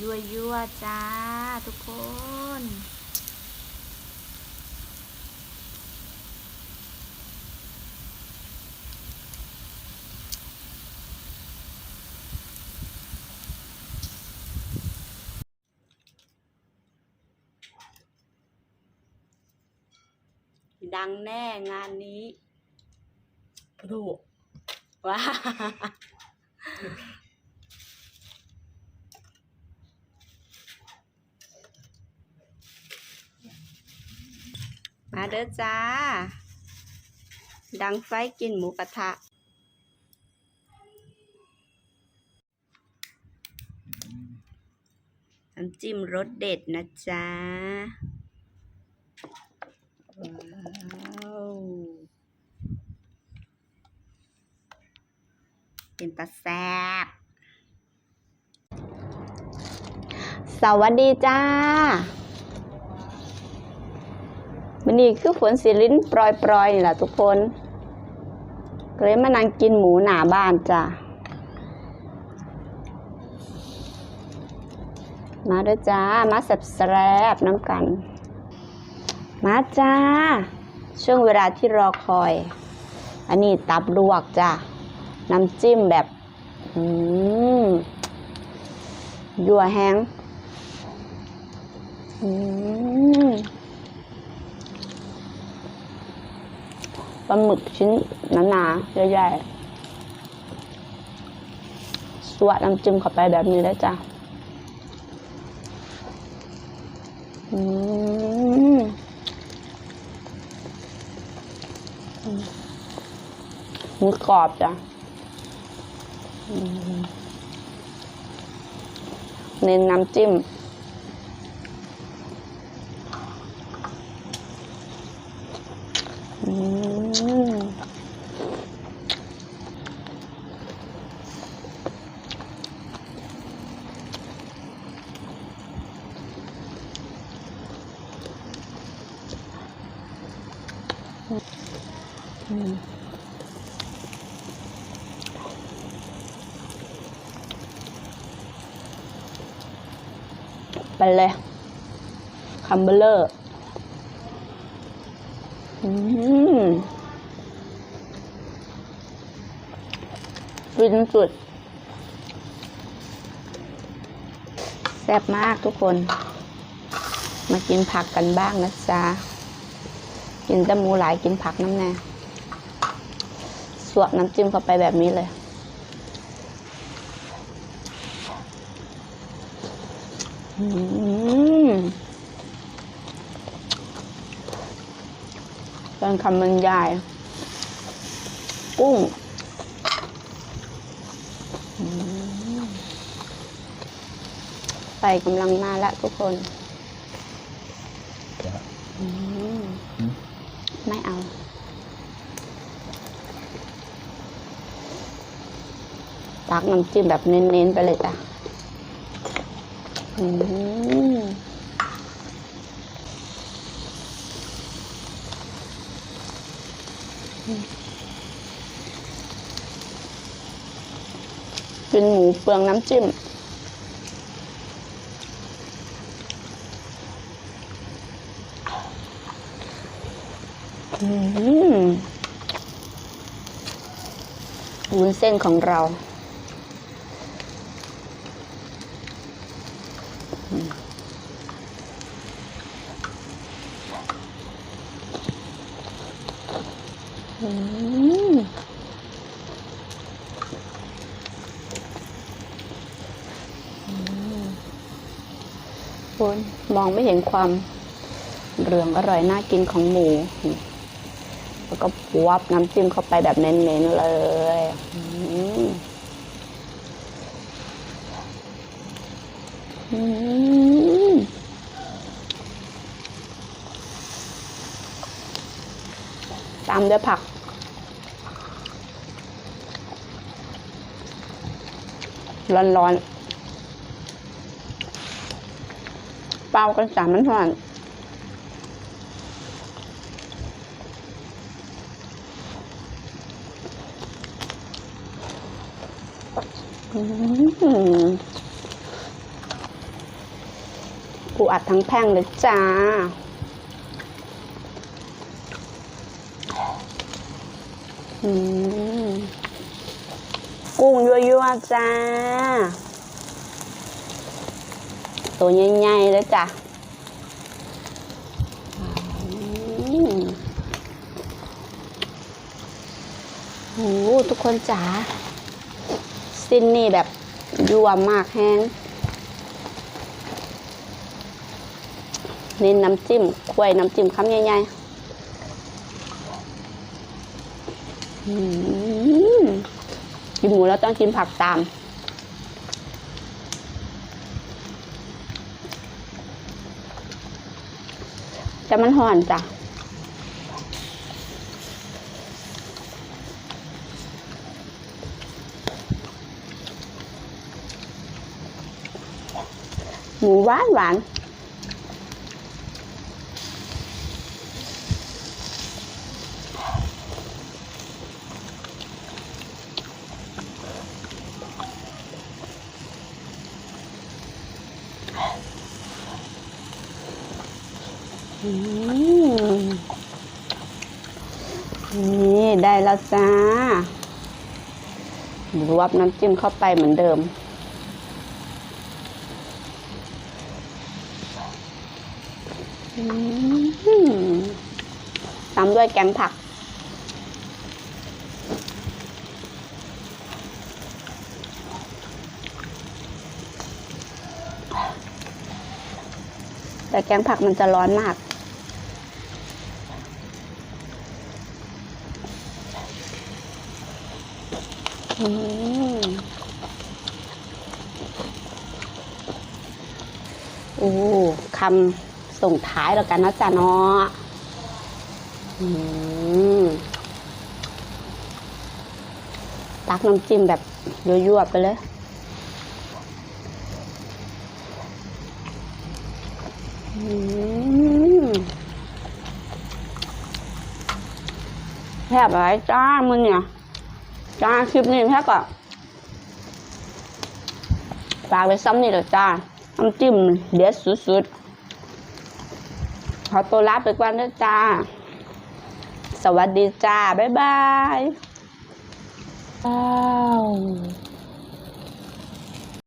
ยั่วยั่วๆจ้าทุกคน ดังแน่งานนี้กระดูกว้า มาเด้อจ้า ดังไฟกินหมูกระทะ น้ำจิ้มรสเด็ดนะจ๊ะ ว้าว เป็นตาแซบสวัสดีจ้า มันนี่คือฝนสีลิ้นปลอยๆนี่แหละทุกคนก็เลยมานั่งกินหมูหนาบ้านจ้ะ มาด้วยจ้า มาแซ่บๆน้ำกัน มาจ้า ช่วงเวลาที่รอคอย อันนี้ตับลวกจ้าน้ำจิ้มแบบอืมยั่วแห้งอืม ปลาหมึกชิ้นหนาๆใหญ่ๆสวดน้ำจิ้มเข้าไปแบบนี้แล้วจ้ะอืมหมูกรอบจ้ะเน้นน้ำจิ้มอืม อืมไปเลยคัมเบลเลอร์ อืม ฟินสุด แซ่บมากทุกคน มากินผักกันบ้างนะจ๊ะ กินแต่หมูหลายกินผักน้ำแน่สวดน้ำจิ้มเข้าไปแบบนี้เลยอืมเป็นคำบรรยาย กุ้ง ไฟกำลังมาแล้วทุกคนอืมไม่เอา ตักน้ำจิ้มแบบเน้น ๆ ไปเลยจ้ะอืม เป็นหมูเปลืองน้ำจิ้ม อืมวุ้นเส้นของเราอืมอื มองไม่เห็นความเหลืองอร่อยน่ากินของหมู แล้วก็ปวบน้ำจิ้มเข้าไปแบบเน้นๆเลยอืมตามด้วยผัก ร้อนๆ เป่ากันสามมันห่อนอืมปูอัดทั้งแพ่งเลยจ้าอืมกุ้งยั่วๆจ้า ตัวใหญ่ๆเลยจ้ะโอ้หทุกคนจ๋าสิ้นนี่แบบยั่วมากแห้งเนี่น้ำจิ้มควยน้ำจิ้มคำใหญ่ๆกินหมูแล้วต้องกินผักตาม แต่มันห่อนจ้ะหมูหวานหวาน นี่ได้แล้วจ้ารวบน้ำจิ้มเข้าไปเหมือนเดิมอืมตามด้วยแกงผักแต่แกงผักมันจะร้อนมาก อืมโอ้คำส่งท้ายแล้วกันนะจ๊ะเนาะอืมตักน้ำจิ้มแบบยั่วๆไปเลยอืมแทบอะไรจ้ามึงเนี่ย จ้าคลิปนี้แค่ก็ฝากไปซ้ำนี่เด้อจ้าน้ำจิ้มเด็ดสุดๆ ขอตัวลาไปก่อนนะจ้า สวัสดีจ้า บ๊ายบายอ้าว